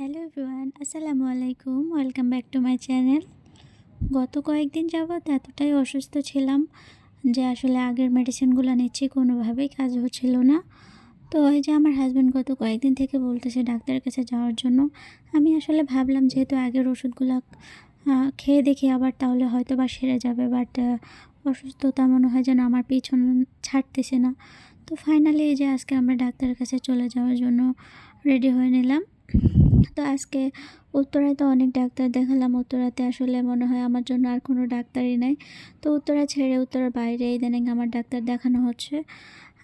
Hello everyone, আসসালামু আলাইকুম। Welcome back to my channel. গত কয়েকদিন যাবৎ এতটাই অসুস্থ ছিলাম যে আসলে আগের মেডিসিনগুলো নিচ্ছি, কোনোভাবেই কাজ হচ্ছিল না। তো এই যে আমার হাজব্যান্ড গত কয়েকদিন থেকে বলতেছে ডাক্তারের কাছে যাওয়ার জন্য। আমি আসলে ভাবলাম যেহেতু আগের ওষুধগুলো খেয়ে দেখি আবার তাহলে হয়তো বা সেরে যাবে বাট অসুস্থতা মনে হয় যেন আমার পিছন ছাড়তেছে না। তো ফাইনালি এই যে আজকে আমরা ডাক্তারের কাছে চলে যাওয়ার জন্য রেডি হয়ে নিলাম। তো আজকে উত্তরায় তো অনেক ডাক্তার দেখালাম। উত্তরাতে আসলে মনে হয় আমার জন্য আর কোনো ডাক্তারই নাই। তো উত্তরা ছেড়ে উত্তরার বাইরে ইদানিং আমার ডাক্তার দেখানো হচ্ছে।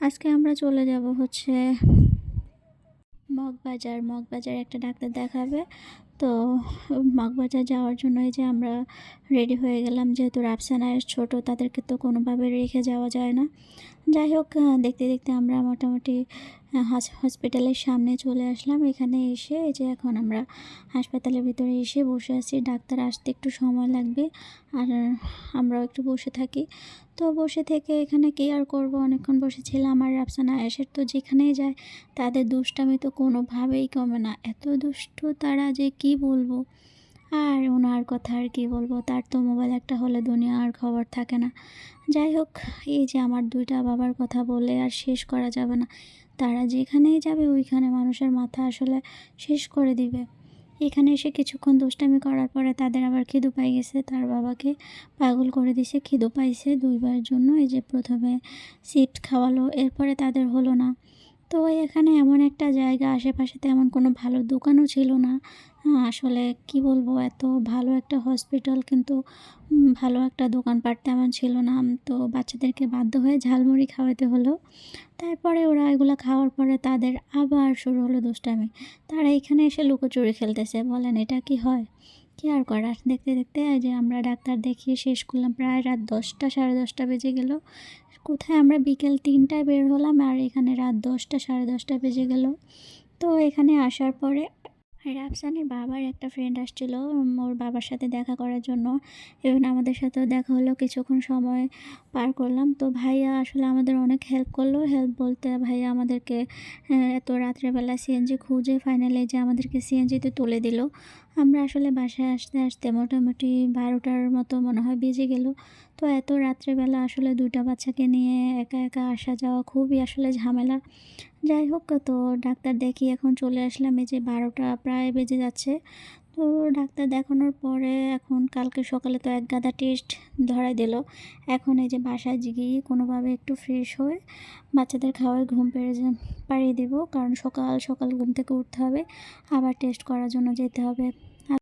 আজকে আমরা চলে যাব হচ্ছে মগবাজার। মগবাজার একটা ডাক্তার দেখাবে। তো মগবাজার যাওয়ার জন্য এই যে আমরা রেডি হয়ে গেলাম। যেহেতু রাফসানায় ছোটো, তাদেরকে তো কোনোভাবে রেখে যাওয়া যায় না। যাই হোক দেখতে দেখতে আমরা মোটামুটি হসপিটালের সামনে চলে আসলাম। এখানে এসে এই যে এখন আমরা হাসপাতালের ভিতরে এসে বসে আছি। ডাক্তার আসতে একটু সময় লাগবে আর আমরাও একটু বসে থাকি। তো বসে থেকে এখানে কি আর করব। অনেকক্ষণ বসেছিলাম আর রাফসানা এসের তো যেখানেই যায়, তাদের দুষ্টামি তো কোনোভাবেই কমে না। এত দুষ্ট তারা যে কি বলব? আর ওনার কথা আর কি বলব? তার তো মোবাইল একটা হলে দুনিয়া আর খবর থাকে না। যাই হোক, এই যে আমার দুইটা বাবার কথা বলে আর শেষ করা যাবে না। তারা যেখানেই যাবে ওইখানে মানুষের মাথা আসলে শেষ করে দিবে। এখানে এসে কিছুক্ষণ দুষ্টামি করার পরে তাদের আবার খিদু পাই গেছে। তার বাবাকে পাগল করে দিছে, খিদু পাইছে দুইবার জন্য। এই যে প্রথমে সিট খাওয়ালো, এরপরে তাদের হলো না। তো এখানে এমন একটা জায়গা, আশেপাশে তেমন কোনো ভালো দোকানও ছিল না। আসলে কি বলব, এত ভালো একটা হসপিটাল কিন্তু ভালো একটা দোকানপাট তেমন ছিল না। তো বাচ্চাদেরকে বাধ্য হয়ে ঝালমুড়ি খাওয়াতে হলো। তারপরে ওরা এগুলো খাওয়ার পরে তাদের আবার শুরু হলো দুষ্টামি। তারা এখানে এসে লুকোচুরি খেলতেছে, বলেন এটা কি হয়? কি আর করার দেখতে দেখতে যে আমরা ডাক্তার দেখিয়ে শেষ করলাম, প্রায় রাত দশটা, সাড়ে দশটা বেজে গেল। কোথায় আমরা বিকেল তিনটায় বের হলাম আর এখানে রাত দশটা, সাড়ে দশটা বেজে গেল। তো এখানে আসার পরে রাফসানের বাবার একটা ফ্রেন্ড আসছিল ওর বাবার সাথে দেখা করার জন্য। এবং আমাদের সাথেও দেখা হলো, কিছুক্ষণ সময় পার করলাম। তো ভাইয়া আসলে আমাদের অনেক হেল্প করল। হেল্প বলতে ভাইয়া আমাদেরকে এত রাত্রেবেলা সিএনজি খুঁজে ফাইনালে যে আমাদেরকে সিএনজিতে তুলে দিল। আমরা আসলে বাসায় আসতে আসতে মোটামুটি বারোটার মতো মনে হয় বেজে গেল। তো এত রাত্রেবেলা আসলে দুটা বাচ্চাকে নিয়ে একা একা আসা যাওয়া খুবই আসলে ঝামেলা। যাই হোক, তো ডাক্তার দেখি এখন চলে আসলাম। এই যে বারোটা প্রায় বেজে যাচ্ছে। তো ডাক্তার দেখানোর পরে এখন কালকে সকালে তো এক গাদা টেস্ট ধরাই দিল। এখন এই যে বাসায় গিয়ে কোনোভাবে একটু ফ্রেশ হয়ে বাচ্চাদের খাওয়ায় ঘুম পেড়ে পাড়িয়ে দেবো। কারণ সকাল সকাল ঘুম থেকে উঠতে হবে, আবার টেস্ট করার জন্য যেতে হবে।